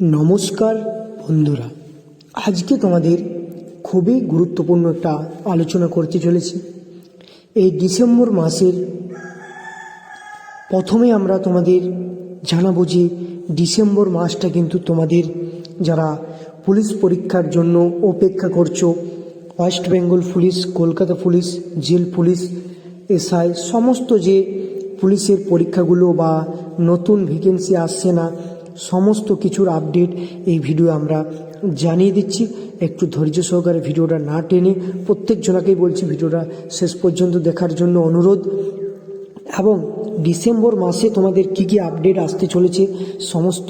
নমস্কার বন্ধুরা। আজকে তোমাদের খুবই গুরুত্বপূর্ণ একটা আলোচনা করতে চলেছি। এই ডিসেম্বর মাসের প্রথমে আমরা তোমাদের জানাব যে ডিসেম্বর মাসটা কিন্তু তোমাদের যারা পুলিশ পরীক্ষার জন্য অপেক্ষা করছ, West Bengal police, Kolkata police, jail police, SI, সমস্ত যে পুলিশের পরীক্ষাগুলো বা নতুন ভ্যাকেন্সি আসছে না সমস্ত কিছুর আপডেট এই ভিডিও আমরা জানিয়ে দিচ্ছি। একটু ধৈর্য সহকারে ভিডিওটা না টেনে প্রত্যেক জনাকেই বলছি ভিডিওটা শেষ পর্যন্ত দেখার জন্য অনুরোধ। এবং ডিসেম্বর মাসে তোমাদের কি কি আপডেট আসতে চলেছে সমস্ত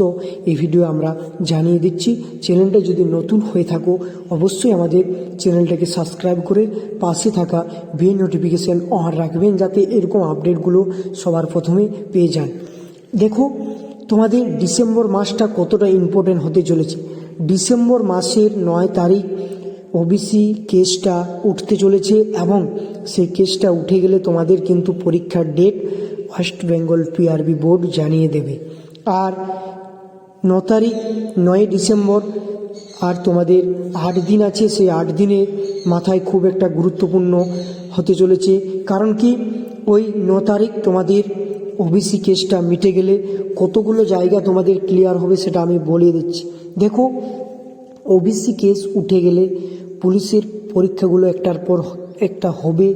এই ভিডিও আমরা জানিয়ে দিচ্ছি। চ্যানেলটা যদি নতুন হয়ে থাকো, অবশ্যই আমাদের চ্যানেলটাকে সাবস্ক্রাইব করে পাশে থাকা বে নোটিফিকেশান অন রাখবেন, যাতে এরকম আপডেটগুলো সবার প্রথমে পেয়ে যান। দেখো তোমাদের ডিসেম্বর মাসটা কতটা ইম্পর্টেন্ট হতে চলেছে? ডিসেম্বর মাসের নয় তারিখ ওবিসি কেসটা উঠতে চলেছে এবং সেই কেসটা উঠে গেলে তোমাদের কিন্তু পরীক্ষার date West Bengal PRB board জানিয়ে দেবে। আর ন তারিখ, নয় ডিসেম্বর, আর তোমাদের আট দিন আছে, সেই আট দিনে মাথায় খুব একটা গুরুত্বপূর্ণ হতে চলেছে। কারণ কি? ওই ন তারিখ তোমাদের ওবিসি কেসটা মিটে গেলে কতগুলো জায়গা তোমাদের ক্লিয়ার হবে সেটা আমি বলে দিচ্ছি। দেখো ওবিসি কেস উঠে গেলে পুলিশের পরীক্ষাগুলো একটার পর একটা হবে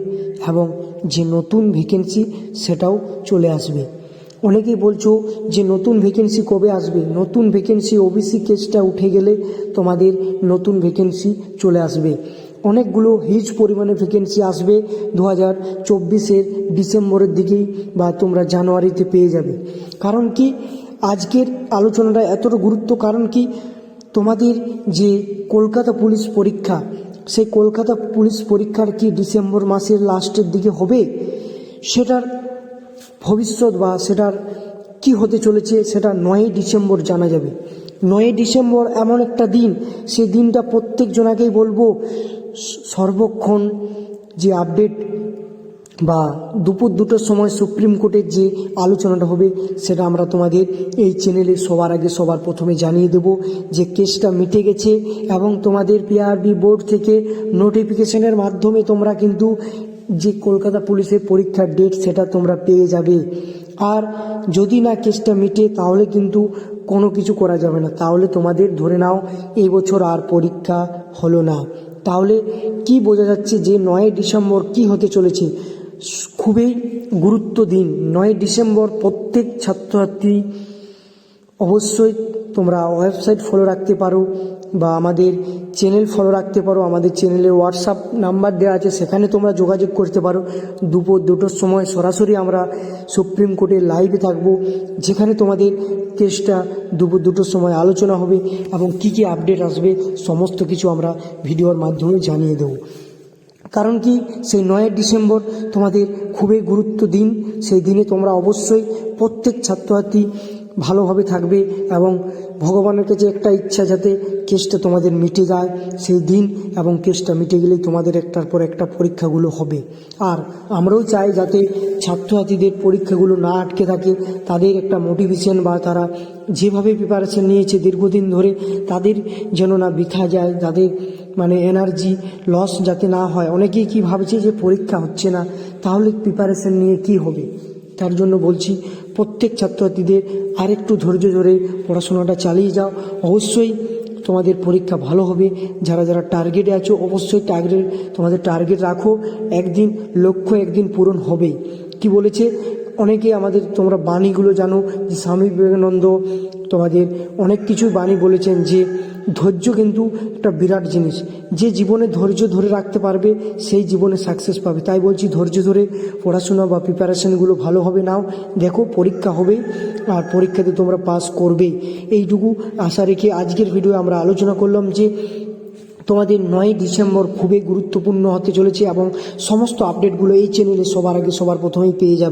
এবং যে নতুন ভ্যাকেন্সি সেটাও চলে আসবে। অনেকেই বলছো যে নতুন ভ্যাকেন্সি কবে আসবে? নতুন ভ্যাকেন্সি ওবিসি কেসটা উঠে গেলে তোমাদের নতুন ভ্যাকেন্সি চলে আসবে। অনেকগুলো হিউজ পরিমাণে ভ্যাকেন্সি আসবে দু হাজার চব্বিশের ডিসেম্বরের দিকেই বা তোমরা জানুয়ারিতে পেয়ে যাবে। কারণ কি? আজকের আলোচনাটা এতটা গুরুত্ব, কারণ কি? তোমাদের যে কলকাতা পুলিশ পরীক্ষা, সেই কলকাতা পুলিশ পরীক্ষার কি ডিসেম্বর মাসের লাস্টের দিকে হবে? সেটার ভবিষ্যৎ বা সেটার কি হতে চলেছে সেটা নয়ই ডিসেম্বর জানা যাবে। নয়ই ডিসেম্বর এমন একটা দিন সেই দিনটা প্রত্যেক জনাকেই বলব সর্বক্ষণ যে আপডেট বা দুপুর দুটোর সময় সুপ্রিম কোর্টের যে আলোচনাটা হবে, সেটা আমরা তোমাদের এই চ্যানেলে সবার আগে, সবার প্রথমে জানিয়ে দেব যে কেসটা মিটে গেছে এবং তোমাদের পিআরবি বোর্ড থেকে নোটিফিকেশনের মাধ্যমে তোমরা কিন্তু যে কলকাতা পুলিশের পরীক্ষার ডেট সেটা তোমরা পেয়ে যাবে। আর যদি না কেসটা মিটে, তাহলে কিন্তু কোনো কিছু করা যাবে না। তাহলে তোমাদের ধরে নাও এই বছর আর পরীক্ষা হলো না। তাহলে কি বোঝা যাচ্ছে যে নয় ডিসেম্বর কি হতে চলেছে? খুবই গুরুত্ব দিন। নয় ডিসেম্বর প্রত্যেক ছাত্রছাত্রী অবশ্যই তোমরা ওয়েবসাইট ফলো রাখতে পারো। বা আমাদের চ্যানেল ফলো রাখতে পারো, আমাদের চ্যানেলে হোয়াটসঅ্যাপ নাম্বার দেওয়া আছে, সেখানে তোমরা যোগাযোগ করতে পারো। দুপুর দুটোর সময় সরাসরি আমরা সুপ্রিম কোর্টে লাইভে থাকব, যেখানে তোমাদের কেসটা দুপুর দুটোর সময় আলোচনা হবে এবং কি কি আপডেট আসবে, সমস্ত কিছু আমরা ভিডিওর মাধ্যমে জানিয়ে দেবো। কারণ কি, সেই নয় ডিসেম্বর তোমাদের খুবই গুরুত্ব দিন, সেই দিনে তোমরা অবশ্যই প্রত্যেক ছাত্রছাত্রী ভালোভাবে থাকবে এবং ভগবানের কাছে একটা ইচ্ছা যাতে কেসটা তোমাদের মিটে যায়, সেই দিন এবং কেসটা মিটে গেলেই তোমাদের একটার পর একটা পরীক্ষাগুলো হবে। আর আমরাও চাই যাতে ছাত্রছাত্রীদের পরীক্ষাগুলো না আটকে থাকে, তাদের একটা মোটিভেশন বা তারা যেভাবে প্রিপারেশন নিয়েছে দীর্ঘদিন ধরে, তাদের যেন না বৃথা যায়, তাদের মানে এনার্জি লস যাতে না হয়। অনেকেই কি ভাবছে যে পরীক্ষা হচ্ছে না, তাহলে প্রিপারেশন নিয়ে কি হবে? তার জন্য বলছি প্রত্যেক ছাত্রছাত্রীদের আরেকটু ধৈর্য ধরে পড়াশোনাটা চালিয়ে যাও। অবশ্যই তোমাদের পরীক্ষা ভালো হবে। যারা যারা টার্গেটে আছো, অবশ্যই টার্গেট, তোমাদের টার্গেট রাখো। একদিন লক্ষ্য একদিন পূরণ হবে কি বলেছে? অনেকে আমাদের, তোমরা বাণীগুলো জানো, যে স্বামী বিবেকানন্দ তোমাদের অনেক কিছু বাণী বলেছেন যে ধৈর্য কিন্তু একটা বিরাট জিনিস। যে জীবনে ধৈর্য ধরে রাখতে পারবে, সেই জীবনে সাকসেস পাবে। তাই বলছি ধৈর্য ধরে পড়াশোনা বা প্রিপারেশনগুলো ভালোভাবে নাও। দেখো, পরীক্ষা হবে আর পরীক্ষাতে তোমরা পাস করবেই। এইটুকু আশা রেখে আজকের ভিডিও আমরা আলোচনা করলাম যে, তোমাদের নয় ডিসেম্বর খুবই গুরুত্বপূর্ণ হতে চলেছে এবং সমস্ত আপডেটগুলো এই চ্যানেলে সবার আগে সবার প্রথমেই পেয়ে যাবে।